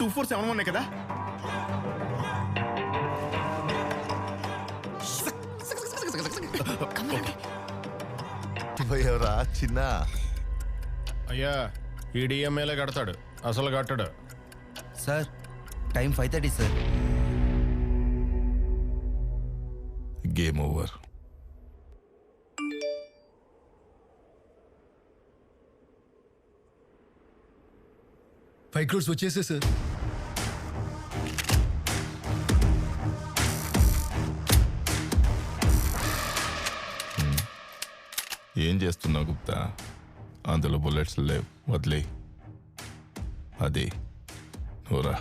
Two four seven one కదా? పోయావురా చిన్న? అయ్యా ఈ డిఎంఏలే కడతాడు. అసలు కట్టడు. Sir time five thirty sir. Game over. Five crores వచ్చేసే సార్ ఏం చేస్తున్నావు గుప్తా అందులో బుల్లెట్స్ లేవు వదిలే అది నూరా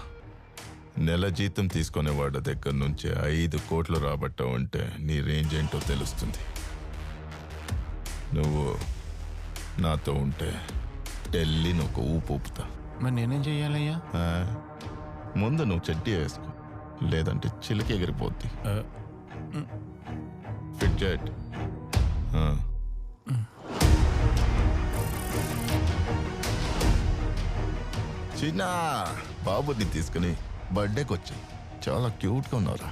నెల జీతం తీసుకునేవాడ దగ్గర నుంచి ఐదు కోట్లు రాబట్టావు అంటే నీ రేంజ్ ఏంటో తెలుస్తుంది నువ్వు నాతో ఉంటే ఢిల్లీని ఒక ఊపు ఊపుతా మరి నేనేం చెయ్యాలయ్యా? ఆ, ముందు నువ్వు చెడ్డీ వేసుకో. లేదంటే చిలికి ఎగిరిపోద్ది. ఆ, ఫిట్ చేయట్ చిన్న బాబుని తీసుకుని బర్త్డేకి వచ్చి చాలా క్యూట్గా ఉన్నారా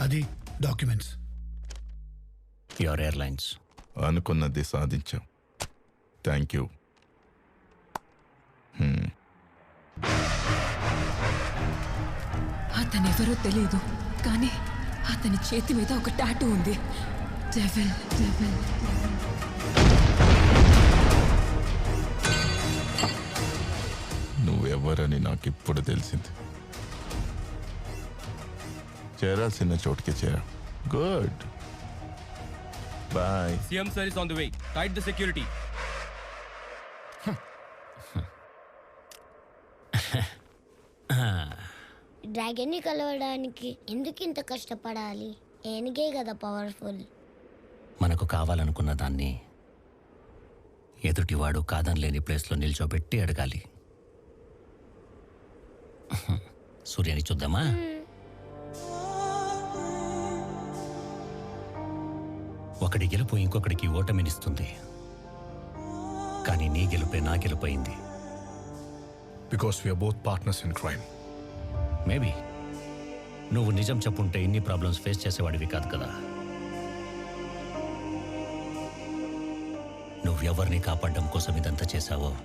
అది డాక్యుమెంట్స్. యువర్ ఎయిర్లైన్స్ అనుకున్నది సాధించాం థ్యాంక్ యూ అతనెవరో తెలియదు కానీ అతని చేతి మీద ఒక టాటూ ఉంది. Devil devil. నువ్వెవరని నాకు ఇప్పుడు తెలిసింది. చేరాల్సిన చోటుకి చేరా. Good. Boy. CM sir is on the way. Tight the security. డ్రాగన్ని కలవడానికి ఎందుకు ఇంత కష్టపడాలి? ఏనుగే కదా పవర్ఫుల్. మనకు కావాలనుకున్న దాన్ని ఎదుటివాడు కాదని లేని ప్లేస్లో నిల్చోబెట్టి అడగాలి. సూర్యని చూద్దామా? ఒకడి గెలుపు ఇంకొకడికి ఓటమినిస్తుంది. కానీ నీ గెలుపే నా గెలుపైంది. Because we are both partners in crime maybe. నువ్వు నిజం చెప్పుంటే ఇన్ని ప్రాబ్లమ్స్ ఫేస్ చేసేవాడివి కాదు కదా. నువ్వెవరిని కాపాడడం కోసం ఇదంతా చేశావో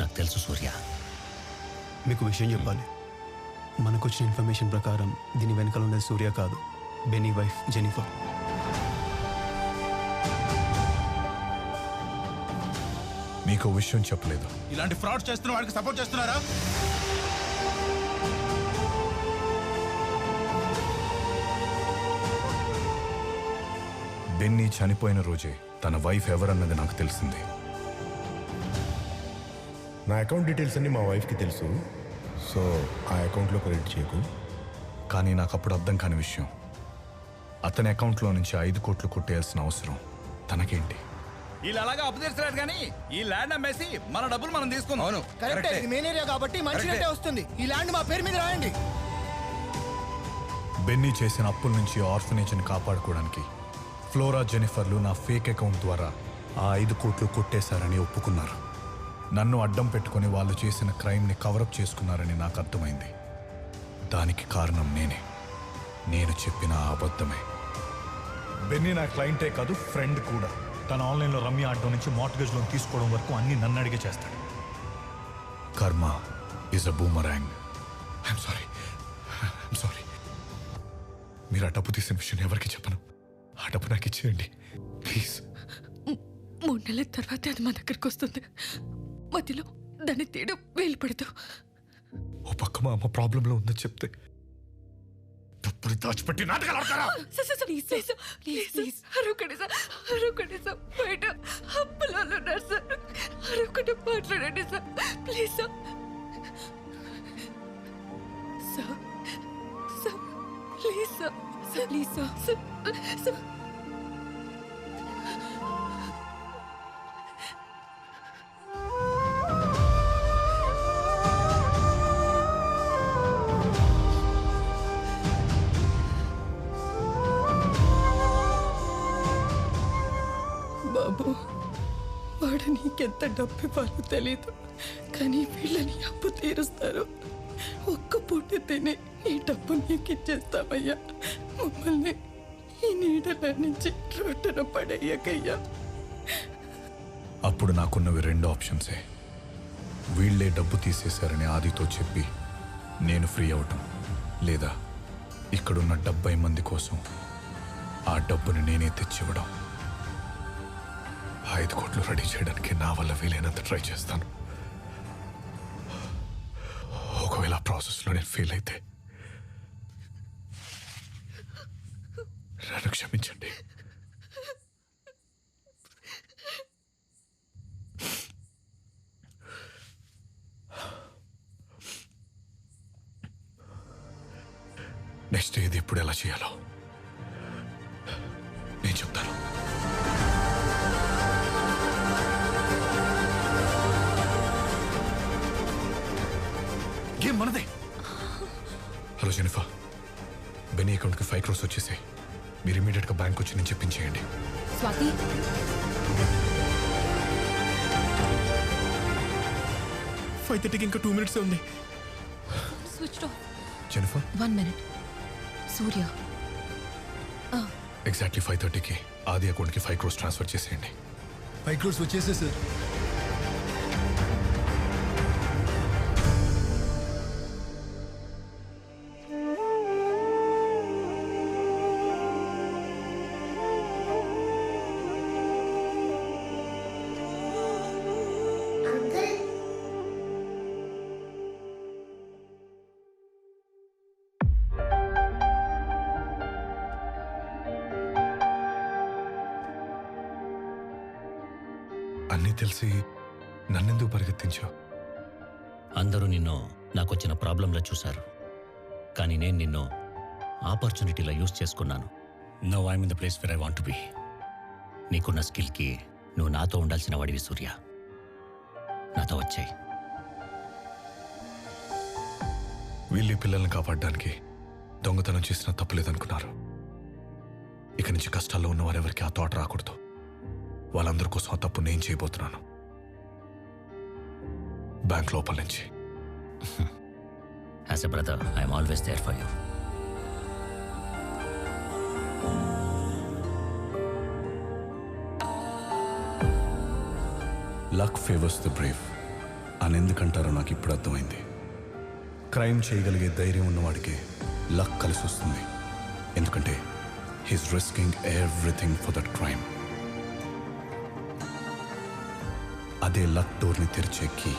నాకు తెలుసు సూర్య. మీకు విషయం చెప్పాలి. మనకు వచ్చిన ఇన్ఫర్మేషన్ ప్రకారం దీని వెనకాల ఉన్నది సూర్య కాదు బెనీ వైఫ్ జెనిఫర్. మీకు విషయం చెప్పలేదు. ఇలాంటి ఫ్రాడ్ చేస్తున్న వాడికి సపోర్ట్ చేస్తున్నారా? బెన్నీ చనిపోయిన రోజే తన వైఫ్ ఎవరన్నది నాకు తెలిసింది. నా అకౌంట్ డీటెయిల్స్ అన్ని మా వైఫ్కి తెలుసు. సో ఆ అకౌంట్లో క్రెడిట్ చేయకు. కానీ నాకు అప్పుడు అర్థం కాని విషయం. అతని అకౌంట్లో నుంచి ఐదు కోట్లు కొట్టేయాల్సిన అవసరం తనకేంటి? వీళ్ళు అలాగా అప్పు తీర్చలేదు కానీ ఈ ల్యాండ్ అమ్మేసి మన డబ్బులు మనం తీసుకుందాం. అవును కరెక్టే ఇది మెయిన్ ఏరియా కాబట్టి మంచి రేటే వస్తుంది. ఈ ల్యాండ్ మా పేరు మీద రాయండి. బెన్నీ చేసిన అప్పుల నుంచి ఆర్ఫనేజ్ని కాపాడుకోవడానికి ఫ్లోరా జెనిఫర్లు నా ఫేక్ అకౌంట్ ద్వారా ఆ ఐదు కోట్లు కొట్టేశారని ఒప్పుకున్నారు. నన్ను అడ్డం పెట్టుకుని వాళ్ళు చేసిన క్రైమ్ని కవరప్ చేసుకున్నారని నాకు అర్థమైంది. దానికి కారణం నేనే. నేను చెప్పిన అబద్ధమే. బెన్నీ నా క్లయింటే కాదు ఫ్రెండ్ కూడా. తన ఆన్లైన్లో రమ్య ఆడడం నుంచి మార్ట్గేజ్ లోన్ తీసుకోవడం వరకు అన్ని నన్ను అడిగే చేస్తాడు. Karma is a boomerang I'm sorry I'm sorry మీరు ఆ డబ్బు తీసిన విషయం ఎవరికి చెప్పను. ఆ డబ్బు నాకు ఇచ్చేయండి. ప్లీజ్ మూడు నెలల తర్వాత అది మా దగ్గరకు వస్తుంది. మధ్యలో దాన్ని తీయడం వేలు పడదు ఓ పక్క మా అమ్మ ప్రాబ్లంలో ఉందని చెప్తే. డబ్బులు దాచిపెట్టి నాటకాలు ఆడతారా? బయట అప్పులలో ఉన్నారు సార్. అరొకటి మాట్లాడండి sir. Please sir. Sir sir please sir sir sir ఎంత డబ్బు ఇవ్వాలో తెలీదు. కానీ వీళ్ళని అప్పు తీరుస్తారు. ఒక్క పూట తిని ఈ డబ్బు నీకు ఇచ్చేస్తామయ్యా మమ్మల్ని ఈ నీడల నుంచి రోడ్డున పడేయకయ్యా. అప్పుడు నాకున్నవి రెండు ఆప్షన్సే. వీళ్ళే డబ్బు తీసేశారని ఆదితో చెప్పి నేను ఫ్రీ అవటం. లేదా ఇక్కడున్న డెబ్బై మంది కోసం ఆ డబ్బుని నేనే తెచ్చివ్వడం. ఐదు కోట్లు రెడీ చేయడానికి నా వల్ల వీలైనంత ట్రై చేస్తాను. ఒకవేళ ప్రాసెస్లో నేను ఫెయిల్ అయితే నన్ను క్షమించండి. నెక్స్ట్ ఇది ఇప్పుడు ఎలా చేయాలో గేమ్ మనదే. Hello Jennifer. బెనీ అకౌంట్కి ఫైవ్ క్రోర్స్ వచ్చేసాయి. మీరు ఇమీడియట్గా బ్యాంక్ వచ్చి నేను చెప్పించేయండి స్వాతి. ఫైవ్ థర్టీకి ఇంకా టూ మినిట్స్ ఉంది. Switch off Jennifer? One minute Surya. Exactly five థర్టీకి ఆది అకౌంట్కి ఫైవ్ క్రోర్స్ ట్రాన్స్ఫర్ చేసేయండి. ఫైవ్ క్రోర్స్ వచ్చేసే సార్. అన్నీ తెలిసి నన్నెందుకు పరిగెత్తించావు? అందరూ నిన్ను నాకొచ్చిన ప్రాబ్లంలో చూశారు. కానీ నేను నిన్ను ఆపర్చునిటీలో యూజ్ చేసుకున్నాను. No I'm in the place where I want be. నీకున్న స్కిల్కి నువ్వు నాతో ఉండాల్సిన వాడివి సూర్య. నాతో వచ్చాయి. వీళ్ళు పిల్లల్ని కాపాడడానికి దొంగతనం చేసినా తప్పులేదనుకున్నారు. ఇక నుంచి కష్టాల్లో ఉన్న వారెవరికి ఆ తోట రాకూడదు. వాళ్ళందరి కోసం ఆ తప్పు నేను చేయబోతున్నాను. బ్యాంక్ లోపల నుంచి. As a brother I'm always there for you luck favours the brave అని ఎందుకంటారో నాకు ఇప్పుడు అర్థమైంది. క్రైమ్ చేయగలిగే ధైర్యం ఉన్నవాడికి లక్ కలిసి వస్తుంది ఎందుకంటే he's risking everything for that crime అదే లక్ డోర్ని తెరిచే కీ.